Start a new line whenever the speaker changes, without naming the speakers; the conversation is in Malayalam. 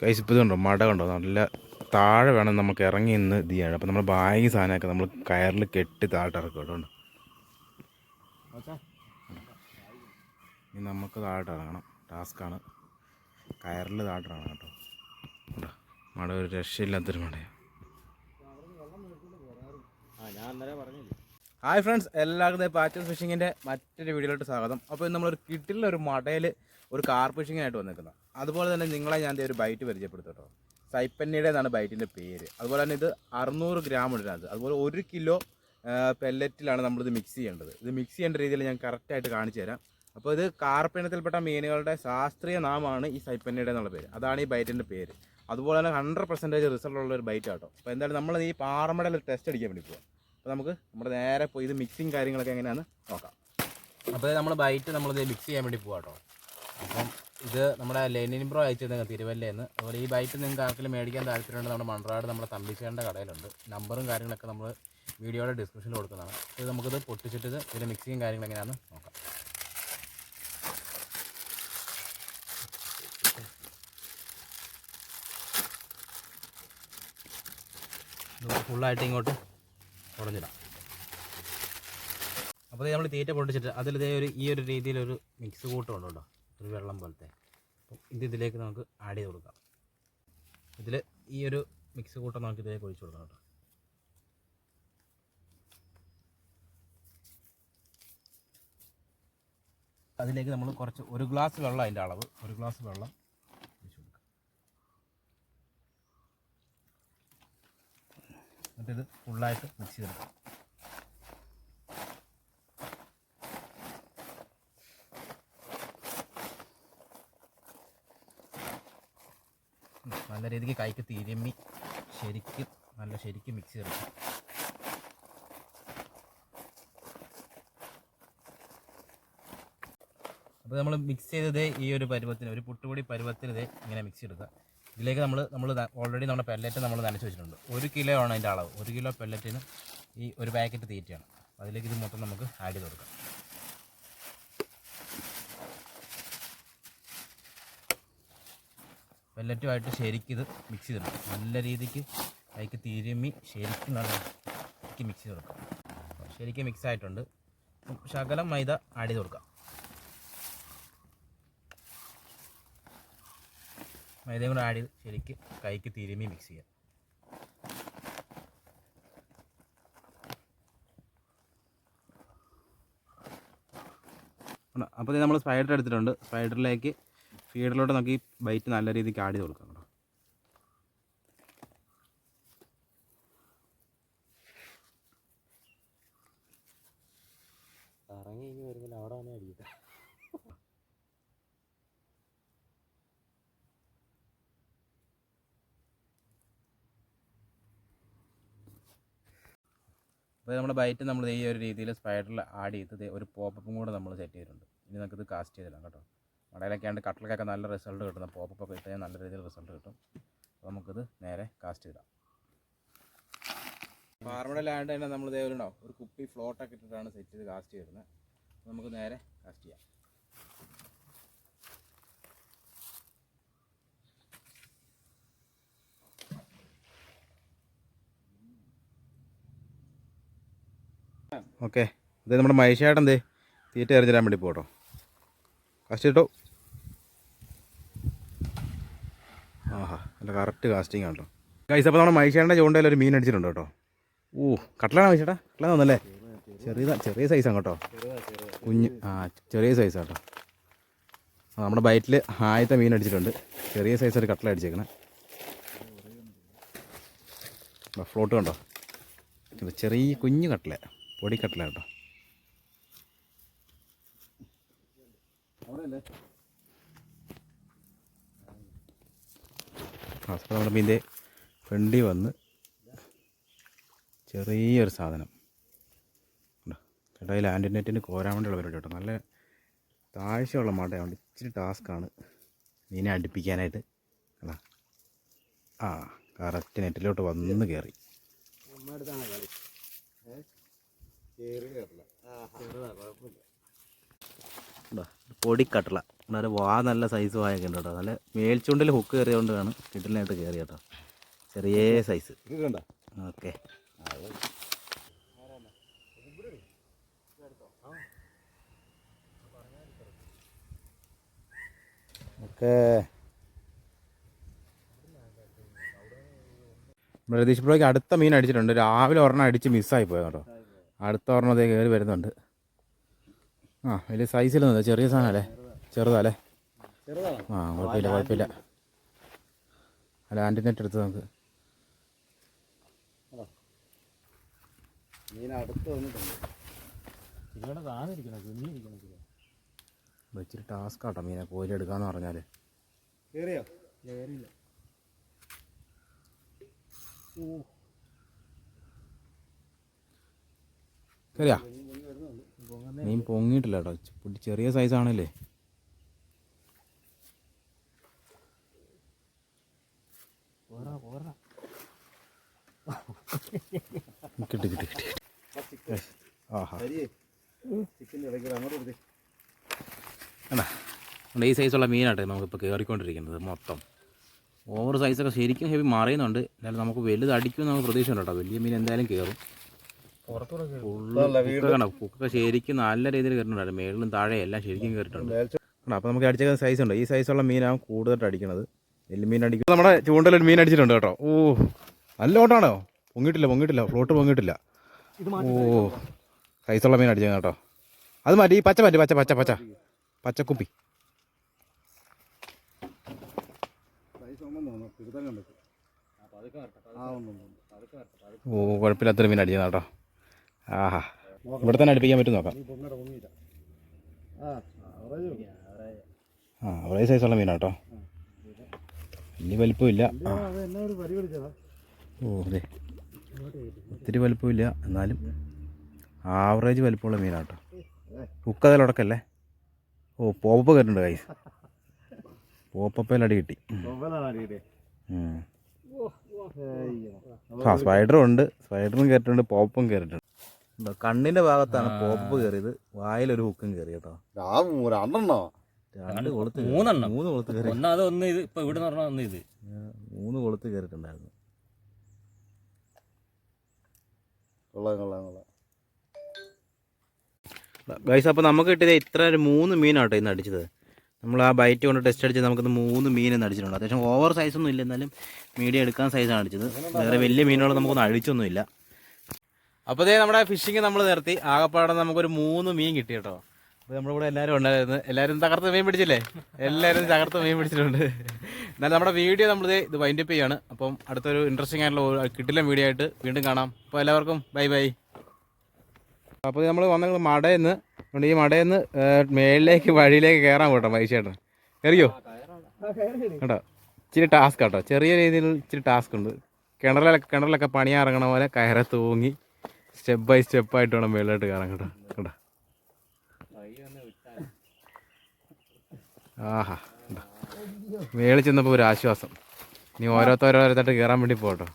കൈസ് ഇപ്പോൾ ഇതുണ്ടോ? മട കണ്ടോ? നല്ല താഴെ വേണം നമുക്ക് ഇറങ്ങി നിന്ന് ഇത് ചെയ്യണം അപ്പോൾ നമ്മൾ ബാഗ് സാധനമൊക്കെ നമ്മൾ കയറിൽ കെട്ടി താഴെ ഇറക്കും കേട്ടോ. ഇനി നമുക്ക് താഴെ ഇറങ്ങണം. ടാസ്ക്കാണ് കയറിൽ താഴെ ഇറങ്ങണം കേട്ടോ? മട ഒരു രക്ഷയില്ലാത്തൊരു മടയാണ് ഹായ് ഫ്രണ്ട്സ് എല്ലാവർക്കും പാച്ചൽ ഫിഷിങ്ങിന്റെ മറ്റൊരു വീഡിയോയിലോട്ട് സ്വാഗതം. അപ്പോൾ നമ്മളൊരു കിട്ടിലൊരു മടയിൽ ഒരു കാർ ഫിഷിങ്ങിനായിട്ട് വന്നിരിക്കുന്നത് അതുപോലെ തന്നെ നിങ്ങളെ ഞാൻ ഒരു ബൈറ്റ് പരിചയപ്പെടുത്തോ സൈപ്പന്നയുടെ സൈപ്പന്നിയുടെ എന്നാണ് ബൈറ്റിന്റെ പേര്. അതുപോലെ തന്നെ ഇത് അറുന്നൂറ് ഗ്രാം ഇടുന്നത് അതുപോലെ ഒരു കിലോ പെല്ലറ്റിലാണ് നമ്മളിത് മിക്സ് ചെയ്യേണ്ടത്. ഇത് മിക്സ് ചെയ്യേണ്ട രീതിയിൽ ഞാൻ കറക്റ്റായിട്ട് കാണിച്ചു തരാം. അപ്പോൾ ഇത് കാർപ്പിനത്തിൽപ്പെട്ട മീനുകളുടെ ശാസ്ത്രീയ നാമമാണ് ഈ സൈപ്പന്നിയുടെ എന്നുള്ള പേര്. അതാണ് ഈ ബൈറ്റിന്റെ പേര്. അതുപോലെ തന്നെ ഹൺഡ്രഡ് പെർസെന്റേജ് റിസൾട്ടുള്ള ഒരു ബൈറ്റ് ആട്ടോ അപ്പോൾ എന്തായാലും നമ്മൾ ഈ പാറമടയിൽ ടെസ്റ്റ് അടിക്കാൻ വേണ്ടി പോകാം അപ്പോൾ നമുക്ക് നമ്മുടെ നേരെ പോയി ഇത് മിക്സിങ് കാര്യങ്ങളൊക്കെ എങ്ങനെയാണെന്ന് നോക്കാം.
അപ്പോൾ നമ്മൾ ബൈറ്റ് നമ്മളിത് മിക്സ് ചെയ്യാൻ വേണ്ടി പോകാം കേട്ടോ അപ്പം ഇത് നമ്മുടെ ലെനിൻ ബ്രോ അയച്ചത് തിരുവല്ലേന്ന് അതുപോലെ ഈ ബൈറ്റ് നിങ്ങൾക്ക് ആർക്കെങ്കിലും മേടിക്കാൻ താല്പര്യമുണ്ട് നമ്മുടെ മൺറാട് നമ്മുടെ തമ്പിച്ചേന്റെ കടയിലുണ്ട്. നമ്പറും കാര്യങ്ങളൊക്കെ നമ്മൾ വീഡിയോയുടെ ഡിസ്ക്രിപ്ഷനിൽ കൊടുക്കുന്നതാണ്. ഇത് നമുക്കിത് പൊട്ടിച്ചിട്ട് ഇത് ഇതിന്റെ മിക്സിങ് കാര്യങ്ങൾ എങ്ങനെയാണെന്ന് നോക്കാം. ഫുള്ളായിട്ട് ഇങ്ങോട്ട് ഉടഞ്ഞിടാം. അപ്പോൾ നമ്മൾ തീറ്റ പൊട്ടിച്ചിട്ട് ഇതേ ഒരു ഈ ഒരു രീതിയിലൊരു മിക്സ് കൂട്ടമുണ്ട് കേട്ടോ. ഒരു വെള്ളം പോലത്തെ. അപ്പം ഇത് ഇതിലേക്ക് നമുക്ക് ആഡ് ചെയ്ത് കൊടുക്കാം. ഇതിൽ ഈ ഒരു മിക്സ് കൂട്ടം നമുക്ക് ഇതിലേക്ക് ഒഴിച്ചു കൊടുക്കാം കേട്ടോ. അതിലേക്ക് നമ്മൾ കുറച്ച് ഒരു ഗ്ലാസ് വെള്ളം അതിന്റെ അളവ് ഒരു ഗ്ലാസ് വെള്ളം ഒഴിച്ച് കൊടുക്കാം എന്നിട്ടിത് ഫുള്ളായിട്ട് മിക്സ് ചെയ്തെടുക്കാം. നല്ല രീതിക്ക് കൈക്ക് തിരുമ്മി ശരിക്കും നല്ല ശരിക്കും മിക്സ് ചെയ്തെടുക്കും. അപ്പോൾ നമ്മൾ മിക്സ് ചെയ്തത് ഈ ഒരു പരുവത്തിന് ഒരു പുട്ടുപൊടി പരുവത്തിന് ഇത് ഇങ്ങനെ മിക്സ് എടുക്കുക ഇതിലേക്ക് നമ്മൾ നമ്മൾ ഓൾറെഡി നമ്മുടെ പെല്ലറ്റ് നമ്മൾ നനച്ച് വെച്ചിട്ടുണ്ട്. ഒരു കിലോ ആണ് അതിന്റെ അളവ്. ഒരു കിലോ പെല്ലറ്റിന് ഈ ഒരു പാക്കറ്റ് തീറ്റയാണ്. അതിലേക്ക് ഇത് മൊത്തം നമുക്ക് ആഡ് ചെയ്ത് കൊടുക്കാം. പെല്ലറ്റുമായിട്ട് ശരിക്കിത് മിക്സ് ചെയ്തെടുക്കും നല്ല രീതിക്ക് അതിലേക്ക് തിരുമ്മി ശരിക്കും നല്ല മിക്സ് ചെയ്ത് കൊടുക്കാം. ശരിക്കും മിക്സ് ആയിട്ടുണ്ട്. ശകലം മൈദ ആഡ് ചെയ്ത് കൊടുക്കാം. മൈദയും കൂടെ ആഡ് ചെയ്ത് ശരിക്കും കൈക്ക് തിരുമി മിക്സ് ചെയ്യാം.
അപ്പോൾ നമ്മൾ സ്പൈഡർ എടുത്തിട്ടുണ്ട്. സ്പൈഡറിലേക്ക് ഫീഡറിലോട്ട് നമുക്ക് ഈ ബൈറ്റ് നല്ല രീതിക്ക് ആഡ് ചെയ്ത് കൊടുക്കാം കേട്ടോ.
ഇറങ്ങി ഇനി വരുമ്പോൾ അവിടെ
അപ്പോൾ നമ്മുടെ ബൈറ്റ് നമ്മൾ ഈ ഒരു രീതിയിൽ സ്പൈഡറിൽ ആഡ് ചെയ്ത് ഒരു പോപ്പപ്പും കൂടെ നമ്മൾ സെറ്റ് ചെയ്തിട്ടുണ്ട്. ഇനി നമുക്കിത് കാസ്റ്റ് ചെയ്തിടാം കേട്ടോ. മടയിലൊക്കെ ആണ്ട് കട്ടിലൊക്കെ നല്ല റിസൾട്ട് കിട്ടുന്ന പോപ്പൊക്കെ ഇട്ട് നല്ല രീതിയിൽ റിസൾട്ട് കിട്ടും. അപ്പോൾ നമുക്കിത് നേരെ കാസ്റ്റ് ചെയ്താം ലാൻഡ് തന്നെ നമ്മൾ ഇതേ ഒരു ഒരു കുപ്പി ഫ്ലോട്ടൊക്കെ ഇട്ടിട്ടാണ് സെറ്റ് ചെയ്ത് കാസ്റ്റ് ചെയ്യുന്നത് നമുക്ക് നേരെ കാസ്റ്റ് ചെയ്യാം. ഓക്കെ. ഇത് നമ്മുടെ മൈഷേട്ടൻ എന്തേ തീറ്റ എറിഞ്ഞിടാൻ വേണ്ടി പോട്ടോ. കാസ്റ്റ് കിട്ടോ ആഹാ നല്ല കറക്റ്റ് കാസ്റ്റിംഗ് ആണ് കേട്ടോ. കൈസ് അപ്പോൾ നമ്മുടെ മൈഷേട്ടന്റെ ചൂണ്ടയിൽ ഒരു മീൻ അടിച്ചിട്ടുണ്ട് കേട്ടോ. ഓ കട്ടലാണ് മൈഷേട്ടാ കട്ടലാണ് തോന്നല്ലേ ചെറിയ ചെറിയ സൈസാണ് കേട്ടോ. കുഞ്ഞ് ആ ചെറിയ സൈസാണ് കേട്ടോ. നമ്മുടെ ബൈറ്റിൽ ആദ്യത്തെ മീൻ അടിച്ചിട്ടുണ്ട്. ചെറിയ സൈസ് ഒരു കട്ടല അടിച്ചേക്കണേ. ഫ്ലോട്ട് കണ്ടോ? ചെറിയ കുഞ്ഞു കട്ടല. പൊടി കട്ടല കേട്ടോ അപ്പോൾ നമ്മുടെ മീന്റെ ഫ്രണ്ടിൽ വന്ന് ചെറിയൊരു സാധനം. ചേട്ടാ ഈ ലാൻഡ് നെറ്റിന് കോരാൻ വേണ്ടിയുള്ള പരിപാടി കേട്ടോ. നല്ല താഴ്ചയുള്ള മടയുണ്ട് ഇച്ചിരി ടാസ്ക്കാണ് മീനെ അടുപ്പിക്കാനായിട്ട്. അല്ല ആ കറക്റ്റ് നെറ്റിലോട്ട് വന്ന് കയറി പൊടിക്കട്ടള. വളരെ വാ നല്ല സൈസ് വായൊക്കെ ഉണ്ട് കേട്ടോ. നല്ല മേൽച്ചുണ്ടിൽ ഹുക്ക് കയറിയതുകൊണ്ടാണ് കിട്ടിലായിട്ട് കയറി കേട്ടോ. ചെറിയ സൈസ് ഓക്കെ. ഓക്കെ. പ്രതീക്ഷ ബ്രോയ്ക്ക് അടുത്ത മീൻ അടിച്ചിട്ടുണ്ട്. രാവിലെ ഒരെണ്ണം അടിച്ച് മിസ്സായി പോയത് കേട്ടോ. അടുത്ത ഒരെണ്ണം കയറി വരുന്നുണ്ട്. ആ വലിയ സൈസിലൊന്നും ചെറിയ സാധനം ചെറുതാല്ലേ?
ചെറുതല്ലേ
ആ കുഴപ്പമില്ല കുഴപ്പമില്ല. അല്ല ആന്റി നെറ്റ് എടുത്ത് നമുക്ക്. ഇച്ചിരി. ടാസ്ക് ആട്ടോ മീനെ കോരി എടുക്കാന്ന് പറഞ്ഞാൽ
കേറിയോ?
കയറിയില്ല
ശരിയാ മീൻ പൊങ്ങിയിട്ടില്ല കേട്ടോ. ചെറിയ സൈസാണല്ലേ കിട്ടി കിട്ടി കിട്ടി. ആഹാ. ഈ സൈസുള്ള മീനാട്ടെ നമുക്കിപ്പോൾ കയറിക്കൊണ്ടിരിക്കുന്നത് മൊത്തം. ഓവർ സൈസൊക്കെ ശരിക്കും ഹെവി മാറിയുന്നുണ്ട്. എന്നാലും നമുക്ക് വലുത് അടിക്കുമെന്ന് നമുക്ക് പ്രതീക്ഷയുണ്ട് കേട്ടോ. വലിയ മീൻ എന്തായാലും കയറും കുക്കൊക്കെ ശരിക്കും നല്ല രീതിയിൽ കയറുന്നുണ്ടായിരുന്നു മേളിലും താഴെ എല്ലാം ശരിക്കും കയറിയിട്ടുണ്ട് കണ്ടോ? അപ്പോൾ നമുക്ക് അടിച്ചേക്കുന്ന സൈസ് ഉണ്ട്? ഈ സൈസുള്ള മീനാണ് കൂടുതലായിട്ട് അടിക്കുന്നത് വലിയ മീൻ അടിക്കും. നമ്മുടെ ചൂണ്ടലൊരു മീൻ അടിച്ചിട്ടുണ്ട് കേട്ടോ. ഓ നല്ല ഓട്ടാണോ? പൊങ്ങിട്ടില്ല പൊങ്ങിട്ടില്ല. ഫ്ലോട്ട് പൊങ്ങിയിട്ടില്ല ഓ സൈസുള്ള മീൻ അടിച്ചത് കേട്ടോ. അത് മാറ്റി. ഈ പച്ച മാറ്റി പച്ച പച്ച പച്ച. പച്ചക്കുപ്പി. ഓ കുഴപ്പമില്ലാത്തൊരു മീൻ അടിച്ചത് കേട്ടോ. ആഹാ. ഇവിടെ തന്നെ അടുപ്പിക്കാൻ പറ്റും നോക്കാം.
ആ
ഒരേ സൈസുള്ള മീനാണ് കേട്ടോ വലിയ വലിപ്പമില്ല ഓ അതെ. ഒത്തിരി വലിപ്പമില്ല എന്നാലും ആവറേജ് വലിപ്പമുള്ള മീനാണ് കേട്ടോ കുക്കതിലടക്കല്ലേ ഓ പോപ്പ കയറ്റുണ്ട് കൈ പോപ്പപ്പയിൽ അടി കിട്ടി. ആ സ്പൈഡറും ഉണ്ട് സ്പൈഡറും കയറ്റിട്ടുണ്ട് പോപ്പും കയറിയിട്ടുണ്ട് ഉണ്ടോ, കണ്ണിന്റെ ഭാഗത്താണ് പോപ്പ് കയറിയത്. വായിലൊരു ഹുക്കും കയറി കേട്ടോ.
രണ്ടെണ്ണോ?
രണ്ട് കൊളുത്ത് കയറി.
മൂന്നെണ്ണം.
മൂന്ന് കൊളുത്ത് കയറി.
ഒന്നത് ഒന്ന് ഇത് ഇപ്പൊ ഇവിടെ പറഞ്ഞ ഒന്ന് ഇത്.
മൂന്ന് കൊളുത്ത് കയറിയിട്ടുണ്ടായിരുന്നു.
കൊള്ളാം കൊള്ളാം കൊള്ളാം.
ഗൈസ് അപ്പോൾ നമുക്ക് കിട്ടിയത് ഇത്ര ഒരു മൂന്ന് മീനാട്ടോ ഇന്ന് അടിച്ചത്. നമ്മൾ ആ ബൈറ്റ് കൊണ്ട് ടെസ്റ്റ് അടിച്ച് നമുക്കിന്ന് മൂന്ന് മീൻ ഇന്ന് അടിച്ചിട്ടുണ്ട്. അത്യാവശ്യം ഓവർ സൈസൊന്നും ഇല്ല. എന്നാലും മീഡിയം എടുക്കാൻ സൈസാണ് അടിച്ചത്. വേറെ വലിയ മീനുകൾ നമുക്കൊന്നും അഴിച്ചൊന്നുമില്ല. അപ്പോൾ ഇതേ നമ്മുടെ ഫിഷിങ് നമ്മൾ നിർത്തി. ആകപ്പാടെ നമുക്കൊരു മൂന്ന് മീൻ കിട്ടി കേട്ടോ. അപ്പോൾ നമ്മളിവിടെ എല്ലാവരും ഉണ്ടായിരുന്നു. എല്ലാവരും തകർത്ത് മീൻ പിടിച്ചില്ലേ? എല്ലാവരും തകർത്ത് മീൻ പിടിച്ചിട്ടുണ്ട്. എന്നാൽ നമ്മുടെ വീഡിയോ നമ്മളിത് ഇത് വൈൻഡ് വൈൻഡപ്പ് ചെയ്യാണ്. അപ്പം അടുത്തൊരു ഇൻട്രസ്റ്റിംഗ് ആയിട്ടുള്ള കിട്ടില്ല വീഡിയോ ആയിട്ട് വീണ്ടും കാണാം. അപ്പോൾ എല്ലാവർക്കും ബൈ ബൈ അപ്പോൾ നമ്മൾ വന്ന മടയെന്ന് ഈ മടയെന്ന് മേളിലേക്ക് വഴിയിലേക്ക് കയറാൻ പോട്ടോ മൈശേട്ടൻ കയറിയോ കേട്ടോ. ഇച്ചിരി ടാസ്ക് കേട്ടോ ചെറിയ രീതിയിൽ ഇച്ചിരി ടാസ്ക് ഉണ്ട്. കിണറിലൊക്കെ കിണറിലൊക്കെ പണിയാറങ്ങണ പോലെ കയറെ തൂങ്ങി. സ്റ്റെപ്പ് ബൈ സ്റ്റെപ്പ് ആയിട്ട് വേണം മേളിലോട്ട് കയറാൻ കേട്ടോ. കേട്ടോ ആഹാ? മേളിൽ ചെന്നപ്പോൾ ഒരു ആശ്വാസം. ഇനി ഓരോരുത്തരോരോരുത്തായിട്ട് കയറാൻ വേണ്ടി പോട്ടോ